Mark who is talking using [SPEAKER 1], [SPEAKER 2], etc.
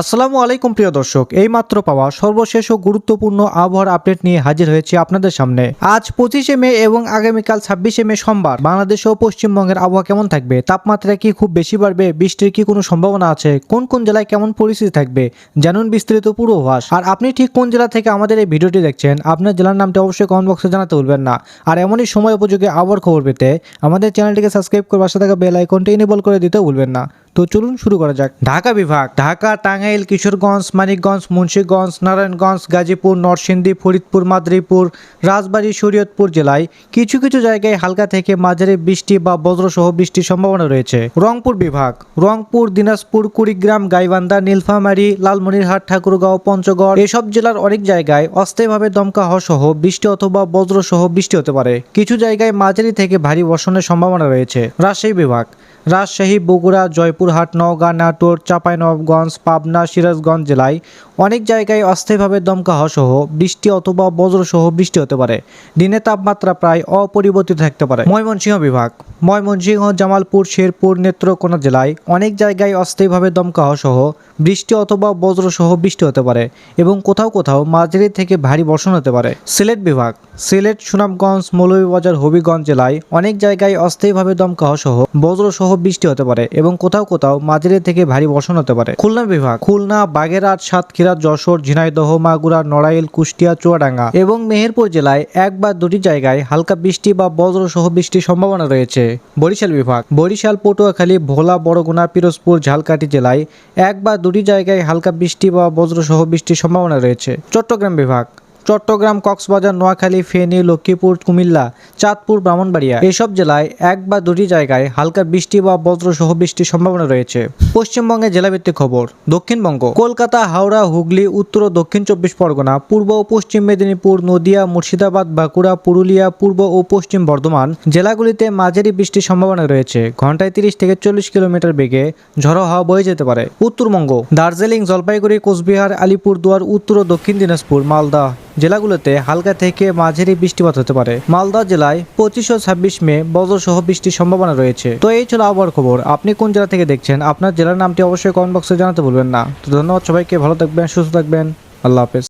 [SPEAKER 1] আসসালামু আলাইকুম প্রিয় দর্শক এই মাত্র পাওয়া সর্বশেষ ও গুরুত্বপূর্ণ আবহাওয়ার আপডেট নিয়ে হাজির হয়েছি আপনাদের সামনে। আজ পঁচিশে মে এবং আগামীকাল ছাব্বিশে মে সোমবার, বাংলাদেশ ও পশ্চিমবঙ্গের আবহাওয়া কেমন থাকবে, তাপমাত্রা কি খুব বেশি বাড়বে, বৃষ্টির কি কোনো সম্ভাবনা আছে, কোন কোন জেলায় কেমন পরিস্থিতি থাকবে, জানুন বিস্তারিত পূর্বাভাস। আর আপনি ঠিক কোন জেলা থেকে আমাদের এই ভিডিওটি দেখছেন, আপনার জেলার নামটি অবশ্যই কমেন্ট বক্সে জানাতে ভুলবেন না। আর এমনই সময় উপযোগী আবহাওয়ার খবর পেতে আমাদের চ্যানেলটিকে সাবস্ক্রাইব করে পাশে থাকা বেল আইকনটি এনেবল করে দিতে ভুলবেন না। তো চলুন শুরু করা যাক। ঢাকা বিভাগ, ঢাকা, টাঙ্গাইল, কিশোরগঞ্জ, মানিকগঞ্জ, মুন্সীগঞ্জ, নারায়ণগঞ্জ, গাজীপুর, নরসিংদী, ফরিদপুর, মাদরীপুর, রাজবাড়ী, শরীয়তপুর জেলায় কিছু কিছু জায়গায় হালকা থেকে মাঝারি বৃষ্টি বা বজ্রসহ বৃষ্টির সম্ভাবনা রয়েছে। রংপুর বিভাগ, রংপুর, দিনাজপুর, কুড়িগ্রাম, গাইবান্ধা, নীলফামারী, লালমনিরহাট, ঠাকুরগাঁও, পঞ্চগড় এসব জেলার অনেক জায়গায় অস্থায়ীভাবে দমকা হওয়া সহ বৃষ্টি অথবা বজ্রসহ বৃষ্টি হতে পারে। কিছু জায়গায় মাঝারি থেকে ভারী বর্ষণের সম্ভাবনা রয়েছে। রাজশাহী বিভাগ, রাজশাহী, বগুড়া জয়পুরহাট নওগাঁ, নাটোর, চাঁপাইনবাবগঞ্জ, পাবনা, সিরাজগঞ্জ জেলায় অনেক জায়গায় অস্থায়ীভাবে দমকা সহ বৃষ্টি অথবা বজ্রসহ বৃষ্টি হতে পারে। দিনে তাপমাত্রা প্রায় অপরিবর্তিত থাকতে পারে। ময়মনসিংহ বিভাগ, ময়মনসিংহ, জামালপুর, শেরপুর, নেত্রকোনা জেলায় অনেক জায়গায় অস্থায়ীভাবে দমকা সহ বৃষ্টি অথবা বজ্রসহ বৃষ্টি হতে পারে এবং কোথাও কোথাও মাঝারি থেকে ভারী বর্ষণ হতে পারে। সিলেট বিভাগ, সিলেট, সুনামগঞ্জ, মৌলভীবাজার, হবিগঞ্জ জেলায় অনেক জায়গায় অস্থায়ীভাবে দমকা সহ বজ্রসহ বৃষ্টি হতে পারে এবং কোথাও কোথাও মাঝারি থেকে ভারী বর্ষণ হতে পারে। খুলনা বিভাগ। খুলনা, বাগেরহাট, সাতক্ষীরা, যশোর, ঝিনাইদহ, মাগুরা, নড়াইল, কুষ্টিয়া, চুয়াডাঙ্গা এবং মেহেরপুর জেলায় এক বা দুটি জায়গায় হালকা বৃষ্টি বা বজ্রসহ বৃষ্টির সম্ভাবনা রয়েছে। বরিশাল বিভাগ। বরিশাল, পটুয়াখালী, ভোলা, বড়গুনা, পিরোজপুর, ঝালকাঠি জেলায় এক বা দুটি জায়গায় হালকা বৃষ্টি বা বজ্রসহ বৃষ্টির সম্ভাবনা রয়েছে। চট্টগ্রাম বিভাগ। চট্টগ্রাম, কক্সবাজার, নোয়াখালী, ফেনী, লক্ষ্মীপুর, কুমিল্লা, চাঁদপুর, ব্রাহ্মণবাড়িয়া এসব জেলায় এক বা দুটি জায়গায় হালকা বৃষ্টি বা বজ্রসহ বৃষ্টির সম্ভাবনা রয়েছে। পশ্চিমবঙ্গের জেলাভিত্তিক খবর, দক্ষিণবঙ্গ, কলকাতা, হাওড়া, হুগলি, উত্তর ও দক্ষিণ চব্বিশ পরগনা, পূর্ব ও পশ্চিম মেদিনীপুর, নদিয়া, মুর্শিদাবাদ, বাঁকুড়া, পুরুলিয়া, পূর্ব ও পশ্চিম বর্ধমান জেলাগুলিতে মাঝারি বৃষ্টির সম্ভাবনা রয়েছে। ঘন্টায় তিরিশ থেকে চল্লিশ কিলোমিটার বেগে ঝড়ো হাওয়া বয়ে যেতে পারে। উত্তরবঙ্গ, দার্জিলিং, জলপাইগুড়ি, কোচবিহার, আলিপুরদুয়ার, উত্তর ও দক্ষিণ দিনাজপুর, মালদা। জেলাগুলোতে হালকা থেকে মাঝারি বৃষ্টিপাত হতে পারে। মালদা জেলায় পঁচিশ ও ছাব্বিশ মে বজ্রসহ বৃষ্টির সম্ভাবনা রয়েছে। তো এই ছিল আবহাওয়ার খবর। আপনি কোন জেলা থেকে দেখছেন? আপনার জেলার নামটি অবশ্যই কমেন্ট বক্সে জানাতে ভুলবেন না। তো ধন্যবাদ সবাইকে, ভালো থাকবেন, সুস্থ থাকবেন। আল্লাহ হাফেজ।